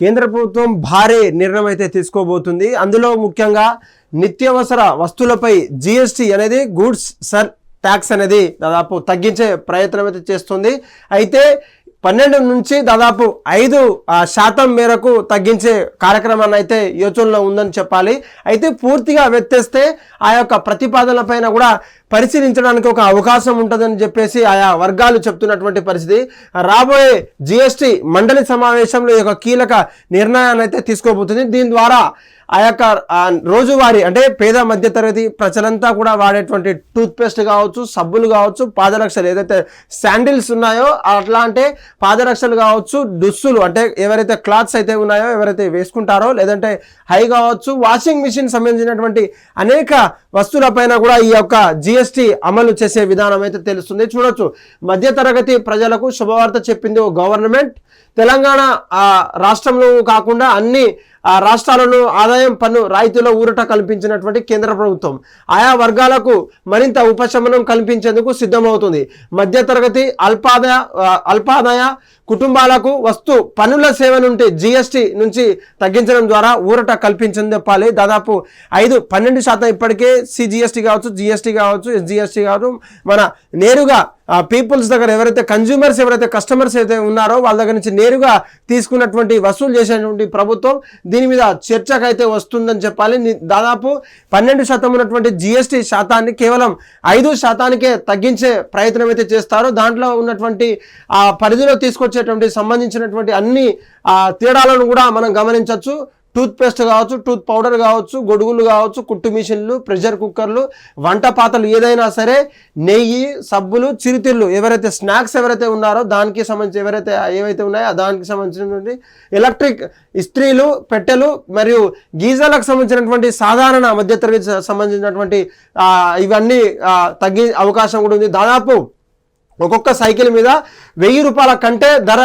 కేంద్ర ప్రభుత్వం భారీ నిర్ణయం అయితే తీసుకోబోతుంది. అందులో ముఖ్యంగా నిత్యావసర వస్తువులపై జిఎస్టి అనేది గూడ్స్ సర్ ట్యాక్స్ అనేది దాదాపు తగ్గించే ప్రయత్నం అయితే చేస్తుంది. అయితే పన్నెండు నుంచి దాదాపు ఐదు శాతం మేరకు తగ్గించే కార్యక్రమాన్ని అయితే యోచనలో ఉందని చెప్పాలి. అయితే పూర్తిగా వ్యత్యస్తే ఆ యొక్క ప్రతిపాదనలపైన కూడా పరిశీలించడానికి ఒక అవకాశం ఉంటుందని చెప్పేసి ఆయా వర్గాలు చెప్తున్నటువంటి పరిస్థితి. రాబోయే జిఎస్టి మండలి సమావేశంలో ఈ యొక్క కీలక నిర్ణయాన్ని అయితే తీసుకోబోతుంది. దీని ద్వారా ఆ యొక్క రోజువారి రోజువారీ అంటే పేద మధ్యతరగతి ప్రజలంతా కూడా వాడేటువంటి టూత్ పేస్ట్ కావచ్చు సబ్బులు కావచ్చు పాదరక్షలు ఏదైతే శాండిల్స్ ఉన్నాయో అట్లా అంటే పాదరక్షలు కావచ్చు దుస్తులు అంటే ఎవరైతే క్లాత్స్ అయితే ఉన్నాయో ఎవరైతే వేసుకుంటారో లేదంటే హై కావచ్చు వాషింగ్ మిషన్ సంబంధించినటువంటి అనేక వస్తువులపైన కూడా ఈ యొక్క జిఎస్టీ అమలు చేసే విధానం అయితే తెలుస్తుంది. చూడొచ్చు మధ్యతరగతి ప్రజలకు శుభవార్త చెప్పింది ఓ గవర్నమెంట్. తెలంగాణ రాష్ట్రంలో కాకుండా అన్ని ఆ రాష్ట్రాలను ఆదాయం పన్ను రాయితీలో ఊరట కల్పించినటువంటి కేంద్ర ప్రభుత్వం. ఆయా వర్గాలకు మరింత ఉపశమనం కల్పించేందుకు సిద్ధమవుతుంది. మధ్యతరగతి అల్పాదాయ అల్పాదాయ కుటుంబాలకు వస్తు పన్నుల సేవ నుండి జిఎస్టి నుంచి తగ్గించడం ద్వారా ఊరట కల్పించింది చెప్పాలి దాదాపు ఐదు పన్నెండు శాతం ఇప్పటికే సిజిఎస్టీ కావచ్చు జిఎస్టీ కావచ్చు ఎస్జిఎస్టీ కావచ్చు. మన నేరుగా పీపుల్స్ దగ్గర ఎవరైతే కన్జ్యూమర్స్ ఎవరైతే కస్టమర్స్ అయితే ఉన్నారో వాళ్ళ దగ్గర నుంచి నేరుగా తీసుకున్నటువంటి వసూలు చేసేటువంటి ప్రభుత్వం దీని మీద చర్చకు అయితే వస్తుందని చెప్పాలి. దాదాపు పన్నెండు శాతం ఉన్నటువంటి జిఎస్టీ శాతాన్ని కేవలం ఐదు శాతానికే తగ్గించే ప్రయత్నం అయితే చేస్తారు. దాంట్లో ఉన్నటువంటి ఆ పరిధిలో తీసుకొచ్చేటువంటి సంబంధించినటువంటి అన్ని తేడాలను కూడా మనం గమనించవచ్చు. టూత్ పేస్ట్ కావచ్చు టూత్ పౌడర్ కావచ్చు గొడుగులు కావచ్చు కుట్టు మిషన్లు ప్రెషర్ కుక్కర్లు వంట పాత్రలు ఏదైనా సరే నెయ్యి సబ్బులు చిరుతిళ్ళు ఎవరైతే స్నాక్స్ ఎవరైతే ఉన్నారో దానికి సంబంధించి ఎవరైతే ఏవైతే ఉన్నాయో దానికి సంబంధించినటువంటి ఎలక్ట్రిక్ ఇస్త్రీలు పెట్టెలు మరియు గీజర్లకు సంబంధించినటువంటి సాధారణ మధ్యతరగతి సంబంధించినటువంటి ఇవన్నీ తగ్గే అవకాశం కూడా ఉంది. దాదాపు ఒక్కొక్క సైకిల్ మీద వెయ్యి రూపాయల కంటే ధర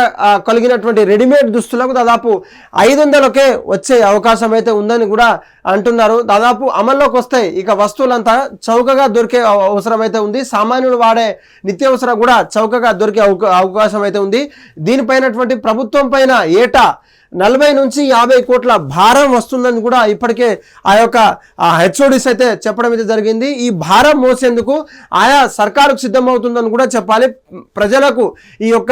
కలిగినటువంటి రెడీమేడ్ దుస్తులకు దాదాపు ఐదు వందలకే వచ్చే అవకాశం అయితే ఉందని కూడా అంటున్నారు. దాదాపు అమల్లోకి వస్తాయి ఇక వస్తువులంతా చౌకగా దొరికే అవసరం అయితే ఉంది. సామాన్యులు వాడే నిత్యావసరం కూడా చౌకగా దొరికే అవకా- అవకాశం అయితే ఉంది. దీనిపైనటువంటి ప్రభుత్వం పైన ఏటా నలభై నుంచి యాభై కోట్ల భారం వస్తుందని కూడా ఇప్పటికే ఆ యొక్క హెచ్ఓడిస్ అయితే చెప్పడం అయితే జరిగింది. ఈ భారం మోసేందుకు ఆయా సర్కారుకు సిద్ధమవుతుందని కూడా చెప్పాలి. ప్రజలకు ఈ యొక్క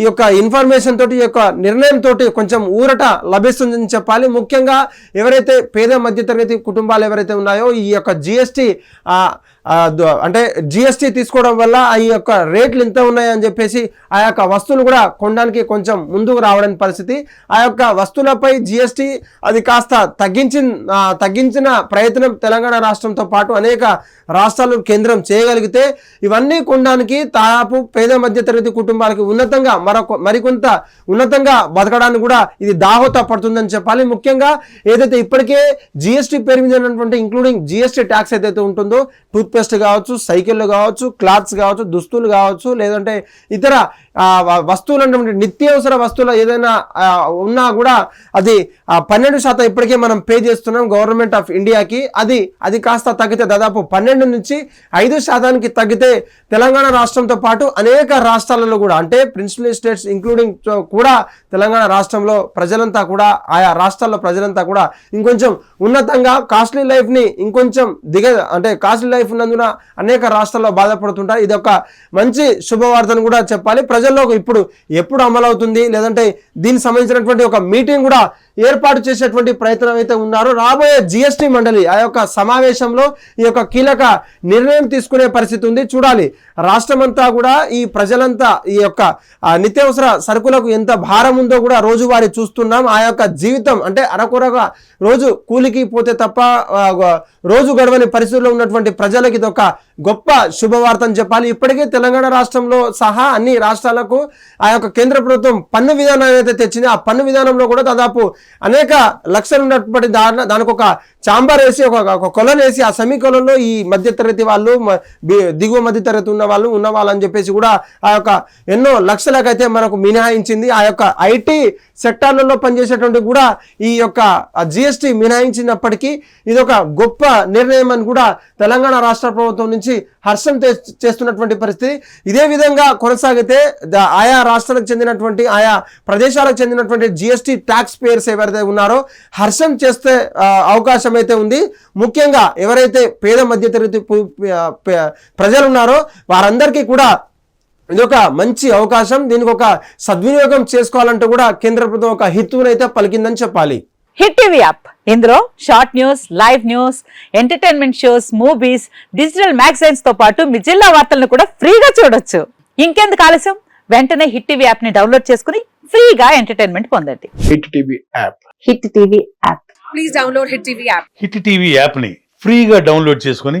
ఈ యొక్క ఇన్ఫర్మేషన్ తోటి ఈ యొక్క నిర్ణయం తోటి కొంచెం ఊరట లభిస్తుందని చెప్పాలి. ముఖ్యంగా ఎవరైతే పేద మధ్యతరగతి కుటుంబాలు ఎవరైతే ఉన్నాయో ఈ యొక్క జిఎస్టీ అంటే జిఎస్టీ తీసుకోవడం వల్ల ఈ యొక్క రేట్లు ఇంత ఉన్నాయని చెప్పేసి ఆ యొక్క వస్తువులు కూడా కొనడానికి కొంచెం ముందుకు రావడానికి పరిస్థితి. ఆ యొక్క వస్తువులపై జిఎస్టీ అది కాస్త తగ్గించిన తగ్గించిన ప్రయత్నం తెలంగాణ రాష్ట్రంతో పాటు అనేక రాష్ట్రాలు కేంద్రం చేయగలిగితే ఇవన్నీ కొనడానికి దాదాపు పేద మధ్యతరగతి కుటుంబాలకి ఉన్నతంగా మరొక మరికొంత ఉన్నతంగా బతకడానికి కూడా ఇది దాహోత పడుతుందని చెప్పాలి. ముఖ్యంగా ఏదైతే ఇప్పటికే జిఎస్టీ పేరు మీద ఉన్నటువంటి ఇంక్లూడింగ్ జిఎస్టీ ట్యాక్స్ ఏదైతే ఉంటుందో టూత్పేస్ట్ కావచ్చు సైకిళ్ళు కావచ్చు క్లాత్స్ కావచ్చు దుస్తులు కావచ్చు లేదంటే ఇతర వస్తువులు అంటే నిత్యావసర వస్తువులు ఏదైనా ఉన్నా కూడా అది పన్నెండు శాతం ఇప్పటికే మనం పే చేస్తున్నాం గవర్నమెంట్ ఆఫ్ ఇండియాకి. అది అది కాస్త తగ్గితే దాదాపు పన్నెండు నుంచి ఐదు శాతానికి తగ్గితే తెలంగాణ రాష్ట్రంతో పాటు అనేక రాష్ట్రాలలో కూడా అంటే ప్రిన్సిపల్ స్టేట్స్ ఇంక్లూడింగ్ కూడా తెలంగాణ రాష్ట్రంలో ప్రజలంతా కూడా ఆయా రాష్ట్రాల్లో ప్రజలంతా కూడా ఇంకొంచెం ఉన్నతంగా కాస్ట్లీ లైఫ్ని ఇంకొంచెం దిగ అంటే కాస్ట్లీ లైఫ్ ఉన్నందున అనేక రాష్ట్రాల్లో బాధపడుతుంటారు. ఇది ఒక మంచి శుభవార్తను కూడా చెప్పాలి. ప్రజల్లో ఇప్పుడు ఎప్పుడు అమలవుతుంది? లేదంటే దీనికి సంబంధించినటువంటి ఒక మీటింగ్ కూడా ఏర్పాటు చేసేటువంటి ప్రయత్నం అయితే ఉన్నారు రాబోయే జిఎస్టీ మండలి ఆ యొక్క సమావేశంలో ఈ యొక్క కీలక నిర్ణయం తీసుకునే పరిస్థితి ఉంది. చూడాలి రాష్ట్రమంతా కూడా ఈ ప్రజలంతా ఈ యొక్క నిత్యావసర సరుకులకు ఎంత భారం ఉందో కూడా రోజువారీ చూస్తున్నాం. ఆ యొక్క జీవితం అంటే అరకొరగా రోజు కూలికి పోతే తప్ప రోజు గడవని పరిస్థితుల్లో ఉన్నటువంటి ప్రజలకు ఇది ఒక గొప్ప శుభవార్త అని చెప్పాలి. ఇప్పటికే తెలంగాణ రాష్ట్రంలో సహా అన్ని రాష్ట్రాలకు ఆ యొక్క కేంద్ర ప్రభుత్వం పన్ను విధానాన్ని అయితే తెచ్చింది. ఆ పన్ను విధానంలో కూడా దాదాపు అనేక లక్షలు ఉన్నటువంటి దాని దానికి ఒక చాంబర్ వేసి ఒక ఒక కొలను వేసి ఆ సమీకొలంలో ఈ మధ్యతరగతి వాళ్ళు దిగువ మధ్యతరగతి ఉన్న వాళ్ళు ఉన్న వాళ్ళు అని చెప్పేసి కూడా ఆ యొక్క ఎన్నో లక్షలకైతే మనకు మినహాయించింది. ఆ యొక్క ఐటీ సెక్టార్లలో పనిచేసేటువంటి కూడా ఈ యొక్క జిఎస్టీ మినహాయించినప్పటికీ ఇది ఒక గొప్ప నిర్ణయం అని కూడా తెలంగాణ రాష్ట్ర ప్రభుత్వం నుంచి హర్షం చేస్తున్నటువంటి పరిస్థితి. ఇదే విధంగా కొనసాగితే ద- ఆయా రాష్ట్రాలకు చెందినటువంటి ఆయా ప్రదేశాలకు చెందినటువంటి జిఎస్టీ ట్యాక్స్ పేయర్స్ ఎవరైతే ఉన్నారో హర్షం చేస్తే అవకాశం అయితే ఉంది. ముఖ్యంగా ఎవరైతే పేద మధ్యతరగతి ప్రజలు ఉన్నారో వారందరికీ కూడా ఇది ఒక మంచి అవకాశం. దీనికి ఒక సద్వినియోగం చేసుకోవాలంటే కూడా కేంద్ర ప్రభుత్వం ఒక హితువునైతే పలికిందని చెప్పాలి. Hit TV app. ఇందులో short news live news entertainment shows movies digital మ్యాగజైన్స్తో పాటు మీ జిల్లా వార్తలను కూడా ఫ్రీగా చూడొచ్చు. ఇంకెందుకు ఆలస్యం? వెంటనే హిట్ టీవీ యాప్ని డౌన్లోడ్ చేసుకుని ఫ్రీగా ఎంటర్టైన్మెంట్ పొందండి. Hit TV app. Hit TV app. Please download Hit TV app. Hit TV యాప్ని ఫ్రీగా డౌన్లోడ్ చేసుకొని